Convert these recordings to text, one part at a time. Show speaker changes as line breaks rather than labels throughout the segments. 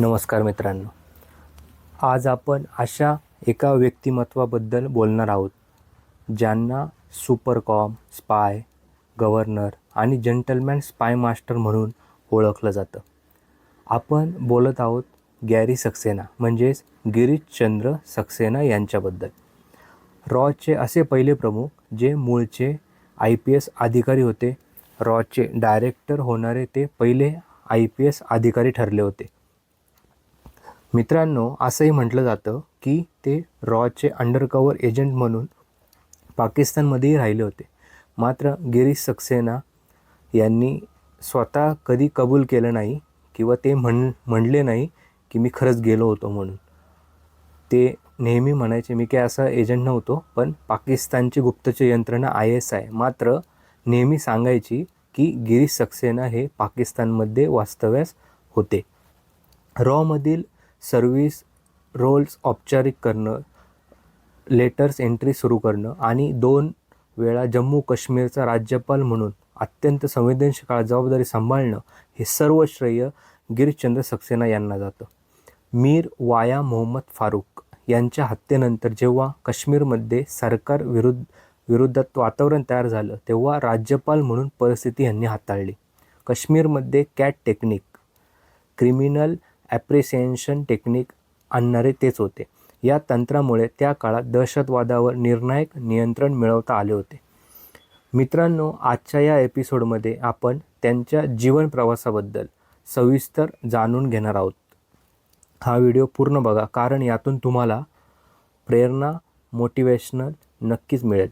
नमस्कार मित्रांनो. आज आपण अशा एका व्यक्तिमत्वाबद्दल बोलणार आहोत ज्यांना सुपरकॉम स्पाय गव्हर्नर आणि जंटलमॅन स्पाय मास्टर म्हणून ओळखलं जातं. आपण बोलत आहोत गॅरी सक्सेना म्हणजेच गिरीशचंद्र सक्सेना यांच्याबद्दल. रॉचे असे पहिले प्रमुख जे मूळचे आय पी एस अधिकारी होते. रॉचे डायरेक्टर होणारे ते पहिले आय पी एस अधिकारी ठरले होते. मित्रांनो असंही म्हटलं जातं की ते रॉचे अंडरकवर एजंट म्हणून पाकिस्तानमध्येही राहिले होते. मात्र गिरीश सक्सेना यांनी स्वतः कधी कबूल केलं नाही किंवा ते म्हण म्हणले नाही की मी खरंच गेलो होतो म्हणून. ते नेहमी म्हणायचे मी काय असा एजंट नव्हतो पण पाकिस्तानची गुप्तचर यंत्रणा आय एस आय मात्र नेहमी सांगायची की गिरीश सक्सेना हे पाकिस्तानमध्ये वास्तव्यास होते. रॉमधील सर्व्हिस रोल्स औपचारिक करणं लेटर्स एंट्री सुरू करणं आणि दोन वेळा जम्मू काश्मीरचा राज्यपाल म्हणून अत्यंत संवेदनशील काळ जबाबदारी सांभाळणं हे सर्व श्रेय गिरीशचंद्र सक्सेना यांना जातं. मीर वाया मोहम्मद फारूक यांच्या हत्येनंतर जेव्हा काश्मीरमध्ये सरकार विरुद्ध विरुद्धात वातावरण तयार झालं तेव्हा राज्यपाल म्हणून परिस्थिती यांनी हाताळली. काश्मीरमध्ये CAT technique criminal appreciation technique आणणारे तेच होते. या तंत्रामुळे त्या काळात दहशतवादावर निर्णायक नियंत्रण मिळवता आले होते. मित्रांनो आजच्या या एपिसोडमध्ये आपण त्यांच्या जीवन प्रवासाबद्दल सविस्तर जाणून घेणार आहोत. हा व्हिडिओ पूर्ण बघा कारण यातून तुम्हाला प्रेरणा मोटिवेशनल नक्कीच मिळेल.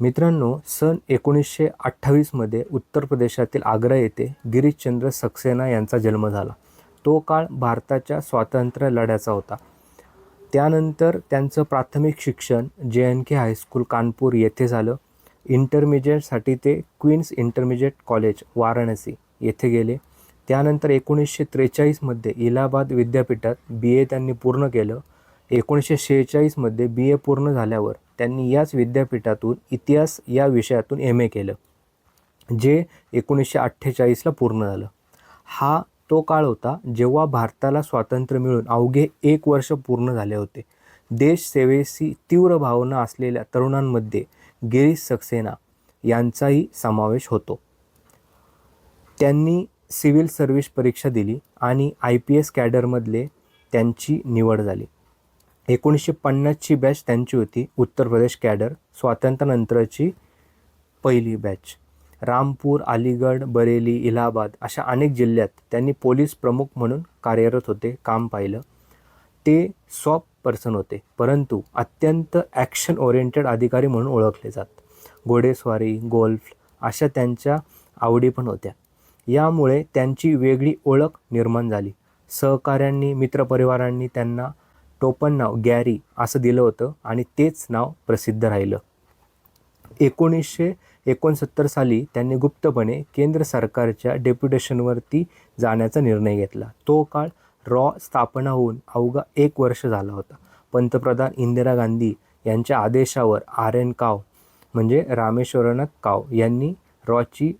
मित्रांनो सन एकोणीसशे अठ्ठावीसमध्ये उत्तर प्रदेशातील आग्रा येथे गिरीशचंद्र सक्सेना यांचा जन्म झाला. तो काळ भारताच्या स्वातंत्र्य लढ्याचा होता. त्यानंतर त्यांचं प्राथमिक शिक्षण जे एन के हायस्कूल कानपूर येथे झालं. इंटरमिजिएटसाठी ते क्वीन्स इंटरमिजिएट कॉलेज वाराणसी येथे गेले. त्यानंतर एकोणीसशे त्रेचाळीसमध्ये इलाहाबाद विद्यापीठात बी ए त्यांनी पूर्ण केलं. एकोणीसशे शेहेचाळीसमध्ये बी ए पूर्ण झाल्यावर त्यांनी याच विद्यापीठातून इतिहास या विषयातून एम ए केलं जे एकोणीसशे अठ्ठेचाळीसला पूर्ण झालं. हा तो काळ होता जेव्हा भारताला स्वातंत्र्य मिळून अवघे एक वर्ष पूर्ण झाले होते. देश सेवेशी तीव्र भावना असलेल्या तरुणांमध्ये गिरीश सक्सेना यांचाही समावेश होतो. त्यांनी सिव्हिल सर्व्हिस परीक्षा दिली आणि आय पी एस कॅडरमधले त्यांची निवड झाली. एकोणीसशे पन्नासची बॅच त्यांची होती. उत्तर प्रदेश कॅडर स्वातंत्र्यानंतरची पहिली बॅच रामपूर अलीगड बरेली इलाहाबाद अशा अनेक जिल्ह्यात त्यांनी पोलीस प्रमुख म्हणून कार्यरत होते काम पाहिलं. ते सॉफ्ट पर्सन होते परंतु अत्यंत ॲक्शन ओरिएंटेड अधिकारी म्हणून ओळखले जात. घोडेस्वारी गोल्फ अशा त्यांच्या आवडी पण होत्या. यामुळे त्यांची वेगळी ओळख निर्माण झाली. सहकाऱ्यांनी मित्रपरिवारांनी त्यांना टोपण नाव गॅरी असं दिलं होतं आणि तेच नाव प्रसिद्ध राहिलं. एकोणीसशे एकोणसत्तर साली त्यांनी गुप्तपणे केंद्र सरकारच्या डेप्युटेशनवरती जाण्याचा निर्णय घेतला. तो काळ रॉ स्थापना होऊन अवघा एक वर्ष झाला होता. पंतप्रधान इंदिरा गांधी यांच्या आदेशावर आर एन काव म्हणजे रामेश्वरनाथ काव यांनी रॉची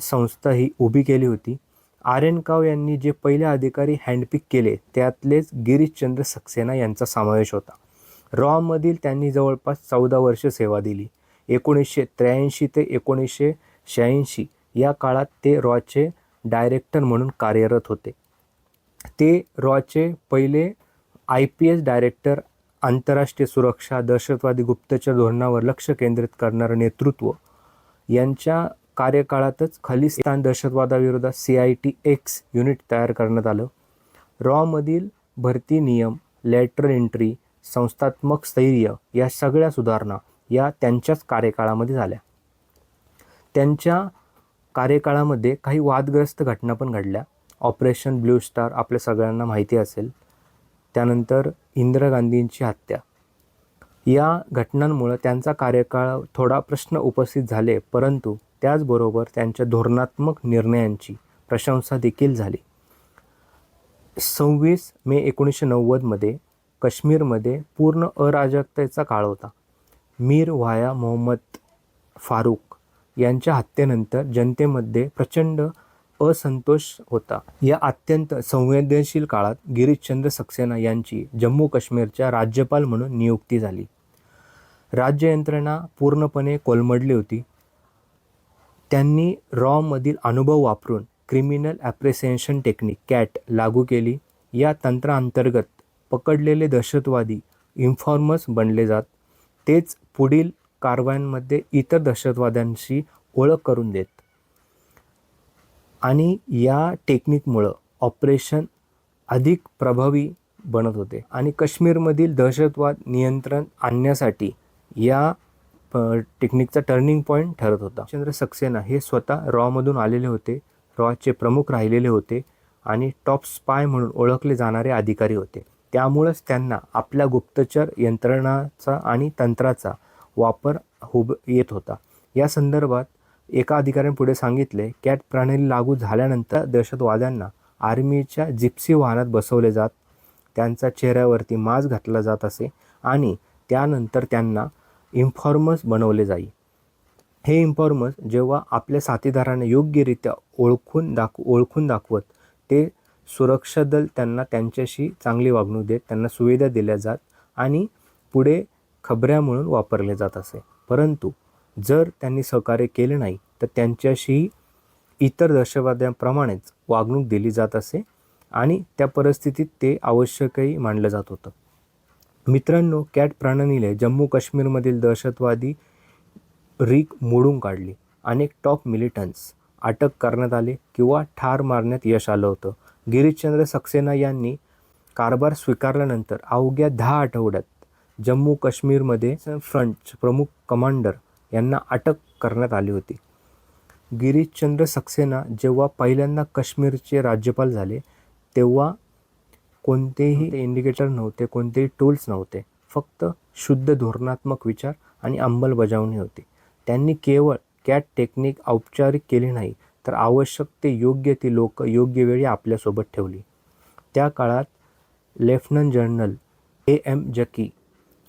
संस्था ही उभी केली होती. आर एन काव यांनी जे पहिले अधिकारी हँडपिक केले त्यातलेच गिरीशचंद्र सक्सेना यांचा समावेश होता. रॉमधील त्यांनी जवळपास चौदा वर्ष सेवा दिली. एकोणीसशे त्र्याऐंशी ते एकोणीसशे शहाऐंशी या काळात ते रॉचे डायरेक्टर म्हणून कार्यरत होते. ते रॉचे पहिले आय पी एस डायरेक्टर आंतरराष्ट्रीय सुरक्षा दहशतवादी गुप्तचर धोरणावर लक्ष केंद्रित करणारं नेतृत्व. यांच्या कार्यकाळातच खलिस्तान दहशतवादाविरोधात C I T X unit तयार करण्यात आलं. रॉमधील भरती नियम लॅटरल एंट्री संस्थात्मक स्थैर्य या सगळ्या सुधारणा या त्यांच्याच कार्यकाळामध्ये झाल्या. त्यांच्या कार्यकाळामध्ये काही वादग्रस्त घटना पण घडल्या. ऑपरेशन ब्ल्यू स्टार आपल्या सगळ्यांना माहिती असेल. त्यानंतर इंदिरा गांधींची हत्या. या घटनांमुळं त्यांचा कार्यकाळ थोडा प्रश्न उपस्थित झाले परंतु त्याचबरोबर त्यांच्या धोरणात्मक निर्णयांची प्रशंसा देखील झाली. सव्वीस मे एकोणीसशे नव्वदमध्ये काश्मीरमध्ये पूर्ण अराजकतेचा काळ होता. मीर वाया मोहम्मद फारूक यांच्या हत्येनंतर जनतेमध्ये प्रचंड असंतोष होता. या अत्यंत संवेदनशील काळात गिरीशचंद्र सक्सेना यांची जम्मू काश्मीरच्या राज्यपाल म्हणून नियुक्ती झाली. राज्य यंत्रणा पूर्णपणे कोलमडली होती. त्यांनी रॉमधील अनुभव वापरून क्रिमिनल ॲप्रिसिएशन टेक्निक कॅट लागू केली. या तंत्राअंतर्गत पकडलेले दहशतवादी इन्फॉर्मर्स बनले जात. तेच पुढील कारवायांमध्ये इतर दहशतवाद्यांशी ओळख करून देत. आणि या टेक्निकमुळं ऑपरेशन अधिक प्रभावी बनत होते. आणि काश्मीरमधील दहशतवाद नियंत्रण आणण्यासाठी या टेक्निकचा टर्निंग पॉईंट ठरत होता. चंद्र सक्सेना हे स्वतः रॉमधून आलेले होते. रॉचे प्रमुख राहिलेले होते आणि टॉप स्पाय म्हणून ओळखले जाणारे अधिकारी होते. त्यामुळंच त्यांना आपल्या गुप्तचर यंत्रणाचा आणि तंत्राचा वापर होब येत होता. या संदर्भात एका अधिकाऱ्याने पुढे सांगितले कॅट प्रणाली लागू झाल्यानंतर दहशतवाद्यांना आर्मीच्या जिप्सी वाहनात बसवले जात त्यांचा चेहऱ्यावरती मास्क घातला जात असे आणि त्यानंतर त्यांना इन्फॉर्मर्स बनवले जाई. हे इन्फॉर्मर्स जेव्हा आपल्या साथीदारांना योग्यरित्या ओळखून दाखव ओळखून दाखवत ते सुरक्षा दल त्यांना त्यांच्याशी चांगली वागणूक देत त्यांना सुविधा दिल्या जात आणि पुढे खबऱ्या म्हणून वापरले जात असे. परंतु जर त्यांनी सहकार्य केले नाही तर त्यांच्याशी इतर दहशतवाद्यांप्रमाणेच वागणूक दिली जात असे आणि त्या परिस्थितीत ते आवश्यकही मानलं जात होतं. मित्रांनो कॅट प्रणालीने जम्मू काश्मीरमधील दहशतवादी रीक मोडून काढली. अनेक टॉप मिलिटन्स अटक करण्यात आले किंवा ठार मारण्यात यश आलं होतं. गिरीशचंद्र सक्सेना यांनी कारभार स्वीकारल्यानंतर अवघ्या दहा आठवड्यात जम्मू काश्मीरमध्ये फ्रंट प्रमुख कमांडर यांना अटक करण्यात आली होती. गिरीशचंद्र सक्सेना जेव्हा पहिल्यांदा काश्मीरचे राज्यपाल झाले तेव्हा कोणतेही इंडिकेटर नव्हते कोणतेही टूल्स नव्हते. फक्त शुद्ध धोरणात्मक विचार आणि अंमलबजावणी होती. त्यांनी केवळ कॅट टेक्निक औपचारिक केली नाही तर आवश्यक ते योग्य ती लोक योग्य वेळी आपल्यासोबत ठेवली. त्या काळात lieutenant general A M Zaki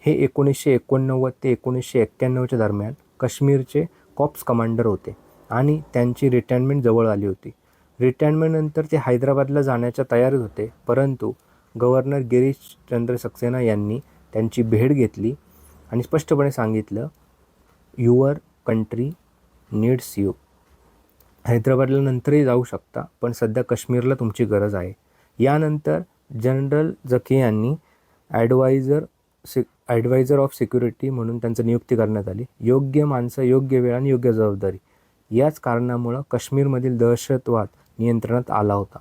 हे एकोणीसशे एकोणनव्वद ते एकोणीसशे एक्क्याण्णवच्या दरम्यान काश्मीरचे कॉप्स कमांडर होते आणि त्यांची रिटायरमेंट जवळ आली होती. रिटायरमेंटनंतर ते हैदराबादला जाण्याच्या तयारीत होते परंतु गव्हर्नर गिरीश चंद्र सक्सेना यांनी त्यांची भेट घेतली आणि स्पष्टपणे सांगितलं युअर कंट्री नीड्स यू. हैदराबादला नंतरही जाऊ शकता पण सध्या काश्मीरला तुमची गरज आहे. यानंतर जनरल जकी यांनी adviser six adviser of security म्हणून त्यांचं नियुक्ती करण्यात आली. योग्य माणसं योग्य वेळ आणि योग्य जबाबदारी. याच कारणामुळं काश्मीरमधील दहशतवाद नियंत्रणात आला होता.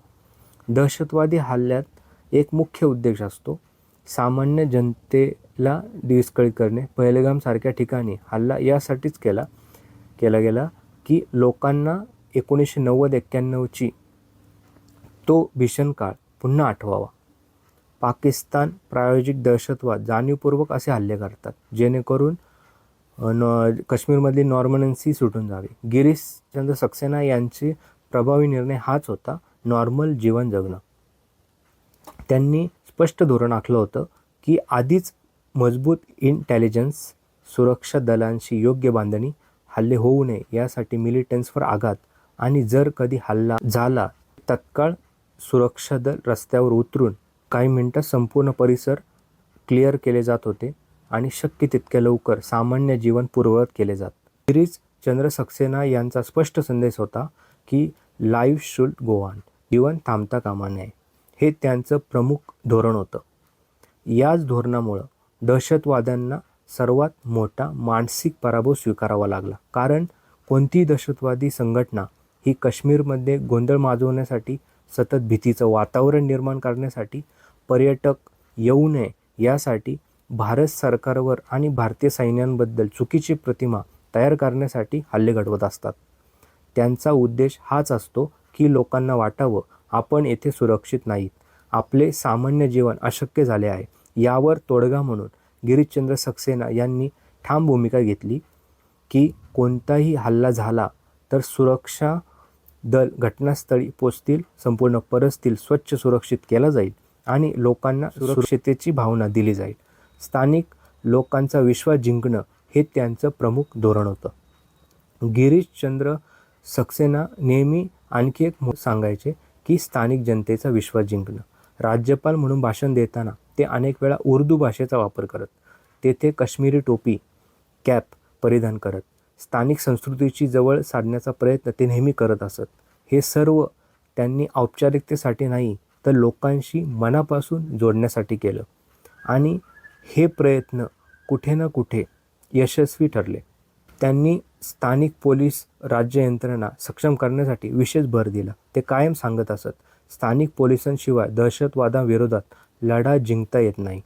दहशतवादी हल्ल्यात एक मुख्य उद्देश असतो सामान्य जनतेला डिस्कळीत करणे. पहलगामसारख्या ठिकाणी हल्ला यासाठीच केला केला गेला की लोकांना एकोणीसशे नव्वद एक्क्याण्णवची तो भीषण काळ पुन्हा आठवावा. पाकिस्तान प्रायोजिक दहशतवाद जाणीवपूर्वक असे हल्ले करतात जेणेकरून नॉ काश्मीरमधली नॉर्मनन्सी सुटून जावी. गिरीशचंद्र सक्सेना यांचे प्रभावी निर्णय हाच होता नॉर्मल जीवन जगणं. त्यांनी स्पष्ट धोरण आखलं होतं की आधीच मजबूत इंटेलिजन्स सुरक्षा दलांशी योग्य बांधणी हल्ले होऊ नये यासाठी मिलिटन्सवर आघात आणि जर कधी हल्ला झाला तत्काळ सुरक्षा दल रस्त्यावर उतरून काही मिनटात संपूर्ण परिसर क्लिअर केले जात होते आणि शक्य तितक्या लवकर सामान्य जीवन पूर्ववत केले जात. गिरीश चंद्र सक्सेना यांचा स्पष्ट संदेश होता की लाईव्ह शुड गो ऑन जीवन थांबता कामा नये. हे त्यांचं प्रमुख धोरण होतं. याच धोरणामुळं दहशतवाद्यांना सर्वात मोठा मानसिक पराभव स्वीकारावा लागला. कारण कोणतीही दहशतवादी संघटना ही काश्मीरमध्ये गोंधळ माजवण्यासाठी सतत भीतीचं वातावरण निर्माण करण्यासाठी पर्यटक येऊ नये यासाठी भारत सरकारवर आणि भारतीय सैन्यांबद्दल चुकीची प्रतिमा तयार करण्यासाठी हल्ले घडवत असतात. त्यांचा उद्देश हाच असतो की लोकांना वाटावं आपण येथे सुरक्षित नाहीत. आपले सामान्य जीवन अशक्य झाले आहे. यावर तोडगा म्हणून गिरीशचंद्र सक्सेना यांनी ठाम भूमिका घेतली की कोणताही हल्ला झाला तर सुरक्षा दल घटनास्थळी पोचतील संपूर्ण परिस्थिती स्वच्छ सुरक्षित केला जाईल आणि लोकांना सुरक्षितेची भावना दिली जाईल. स्थानिक लोकांचा विश्वास जिंकणं हे त्यांचं प्रमुख धोरण होतं. गिरीशचंद्र सक्सेना नेहमी आणखी एक सांगायचे की स्थानिक जनतेचा विश्वास जिंकणं. राज्यपाल म्हणून भाषण देताना ते अनेक वेळा उर्दू भाषेचा वापर करत तेथे काश्मीरी टोपी कॅप परिधान करत. स्थानिक संस्कृतीची जवळ साधण्याचा प्रयत्न ते नेहमी करत असत. हे सर्व त्यांनी औपचारिकतेसाठी नाही तर लोकांशी मनापासून जोडण्यासाठी केलं. आणि हे प्रयत्न कुठे ना कुठे यशस्वी ठरले. त्यांनी स्थानिक पोलीस राज्य यंत्रणा सक्षम करण्यासाठी विशेष भर दिला. ते कायम सांगत असत स्थानिक पोलिसांशिवाय दहशतवादाविरोधात लढा जिंकता येत नाही.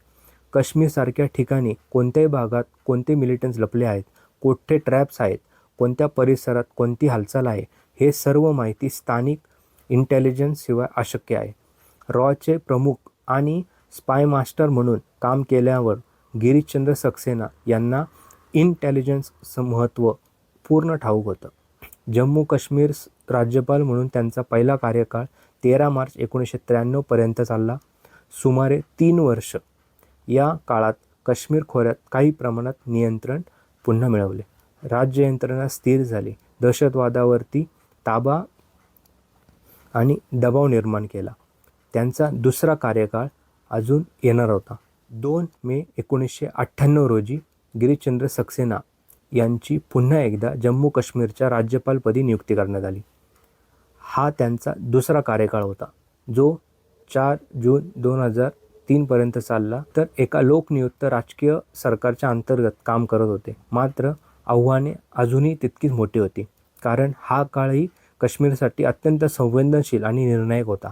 काश्मीरसारख्या ठिकाणी कोणत्याही भागात कोणते मिलिटन्स लपले आहेत कोठे ट्रॅप्स आहेत कोणत्या परिसरात कोणती हालचाल आहे हे सर्व माहिती स्थानिक इंटेलिजन्सशिवाय अशक्य आहे. रॉचे प्रमुख आणि स्पाय मास्टर म्हणून काम केल्यावर गिरीशचंद्र सक्सेना यांना इंटेलिजन्सचं महत्त्व पूर्ण ठाऊक होतं. जम्मू काश्मीर राज्यपाल म्हणून त्यांचा पहिला कार्यकाळ तेरा मार्च एकोणीसशे त्र्याण्णवपर्यंत चालला. सुमारे तीन वर्ष या काळात काश्मीर खोऱ्यात काही प्रमाणात नियंत्रण पुन्हा मिळवले. राज्य यंत्रणा स्थिर झाली. दहशतवादावरती ताबा आणि दबाव निर्माण केला. त्यांचा दुसरा कार्यकाळ अजून येणार होता. दोन मे एकोणीसशे अठ्ठ्याण्णव रोजी गिरीशचंद्र सक्सेना यांची पुन्हा एकदा जम्मू काश्मीरच्या राज्यपालपदी नियुक्ती करण्यात आली. हा त्यांचा दुसरा कार्यकाळ होता जो चार जून दोन हजार तीनपर्यंत चालला तर एका लोकनियुक्त राजकीय सरकारच्या अंतर्गत काम करत होते. मात्र आव्हाने अजूनही तितकीच मोठी होती. कारण हा काळही काश्मीरसाठी अत्यंत संवेदनशील आणि निर्णायक होता.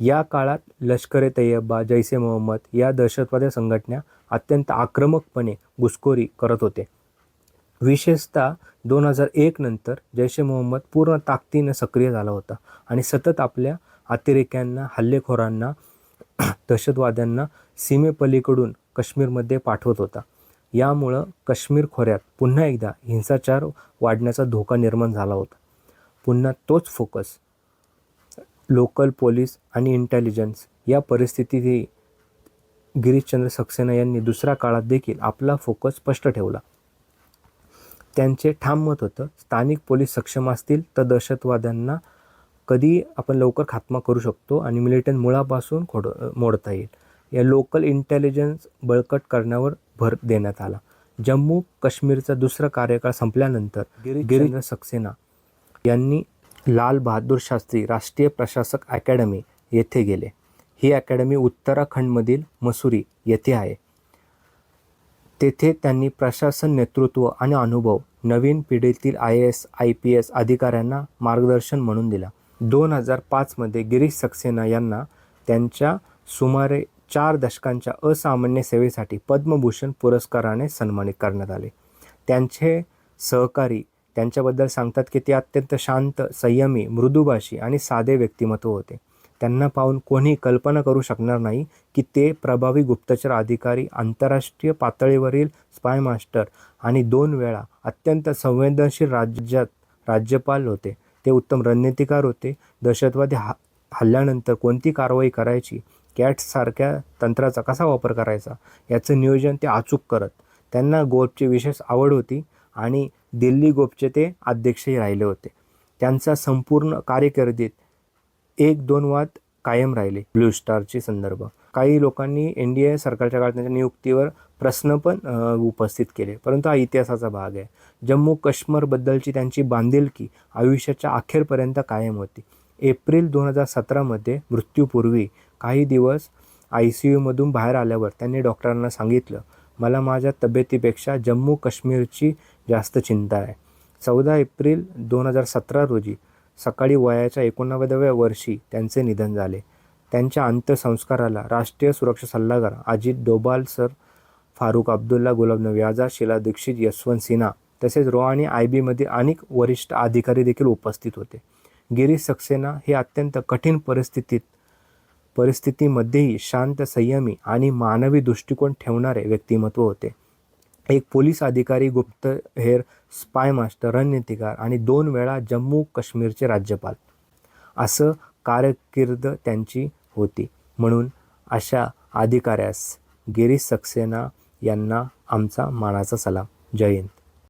या काळात लष्कर ए तैयबा जैसे मोहम्मद या दहशतवादी संघटना अत्यंत आक्रमकपणे घुसखोरी करत होते. विशेषतः दोन हजार एक नंतर जैश ए मोहम्मद पूर्ण ताकदीनं सक्रिय झाला होता आणि सतत आपल्या अतिरेक्यांना हल्लेखोरांना दहशतवाद्यांना सीमेपलीकडून काश्मीरमध्ये पाठवत होता. यामुळं काश्मीर खोऱ्यात पुन्हा एकदा हिंसाचार वाढण्याचा धोका निर्माण झाला होता. पुन्हा तोच फोकस लोकल पोलीस आणि इंटेलिजन्स या परिस्थितीतही गिरीशचंद्र सक्सेना यांनी दुसऱ्या काळात देखील आपला फोकस स्पष्ट ठेवला. त्यांचे ठाम मत होतं स्थानिक पोलीस सक्षम असतील तर दहशतवाद्यांना कधी आपण लवकर खात्मा करू शकतो आणि मिलिटंट मुळापासून खोड मोडता येईल. या लोकल इंटेलिजन्स बळकट करण्यावर भर देण्यात आला. जम्मू काश्मीरचा दुसरा कार्यकाळ संपल्यानंतर गिरीशचंद्र सक्सेना यांनी लाल बहादूर शास्त्री राष्ट्रीय प्रशासक अकॅडमी येथे गेले. ही अकॅडमी उत्तराखंडमधील मसुरी येथे आहे. तेथे त्यांनी प्रशासन नेतृत्व आणि अनुभव नवीन पिढीतील I A S I P S अधिकाऱ्यांना मार्गदर्शन म्हणून दिला. दोन हजार पाचमध्ये गिरीश सक्सेना यांना त्यांच्या सुमारे चार दशकांच्या असामान्य सेवेसाठी पद्मभूषण पुरस्काराने सन्मानित करण्यात आले. त्यांचे सहकारी त्यांच्याबद्दल सांगतात की ते अत्यंत शांत संयमी मृदुभाषी आणि साधे व्यक्तिमत्व होते. त्यांना पाहून कोणी कल्पना करू शकणार नाही की ते प्रभावी गुप्तचर अधिकारी आंतरराष्ट्रीय पातळीवरील स्पाय मास्टर आणि दोन वेळा अत्यंत संवेदनशील राज्यात राज्यपाल होते. ते उत्तम रणनीतिकार होते. दहशतवादी हा हल्ल्यानंतर कोणती कारवाई करायची? कॅट्ससारख्या तंत्राचा कसा वापर करायचा? याचं नियोजन ते अचूक करत. त्यांना गोपची विशेष आवड होती आणि दिल्ली गोपचे ते अध्यक्षही राहिले होते. त्यांचा संपूर्ण कार्यकिर्दीत एक दोन वाद कायम राहिले. ब्लू स्टारचे संदर्भ. काही लोकांनी एन डी ए सरकारच्या काळात त्यांच्या नियुक्तीवर प्रश्न पण उपस्थित केले. परंतु हा इतिहासाचा भाग आहे. जम्मू काश्मीरबद्दलची त्यांची बांधिलकी आयुष्याच्या अखेरपर्यंत कायम होती. एप्रिल दोन हजार सतरामध्ये मृत्यूपूर्वी काही दिवस आय सी यूमधून बाहेर आल्यावर त्यांनी डॉक्टरांना सांगितलं मला माझ्या तब्येतीपेक्षा जम्मू काश्मीरची जास्त चिंता आहे. चौदा एप्रिल दोन हजार सतरा रोजी सकाळी वयाच्या एकोणनव्वदाव्या वर्षी त्यांचे निधन झाले. त्यांच्या अंत्यसंस्काराला राष्ट्रीय सुरक्षा सल्लागार अजित डोबाल सर फारुख अब्दुल्ला गुलाब नवी आझाद शिला दीक्षित यशवंत सिन्हा तसेच रो आणि आय बीमध्ये अनेक वरिष्ठ अधिकारी देखील उपस्थित होते. गिरीश सक्सेना हे अत्यंत कठीण परिस्थितीत परिस्थितीमध्येही शांत संयमी आणि मानवी दृष्टिकोन ठेवणारे व्यक्तिमत्व होते. एक पोलीस अधिकारी गुप्तहेर स्पाय मास्टर रणनीतिकार आणि दोन वेळा जम्मू काश्मीरचे राज्यपाल. असं कारकीर्द त्यांची होती. म्हणून अशा अधिकाऱ्यास गिरीश सक्सेना यांना आमचा मानाचा सलाम. जय हिंद.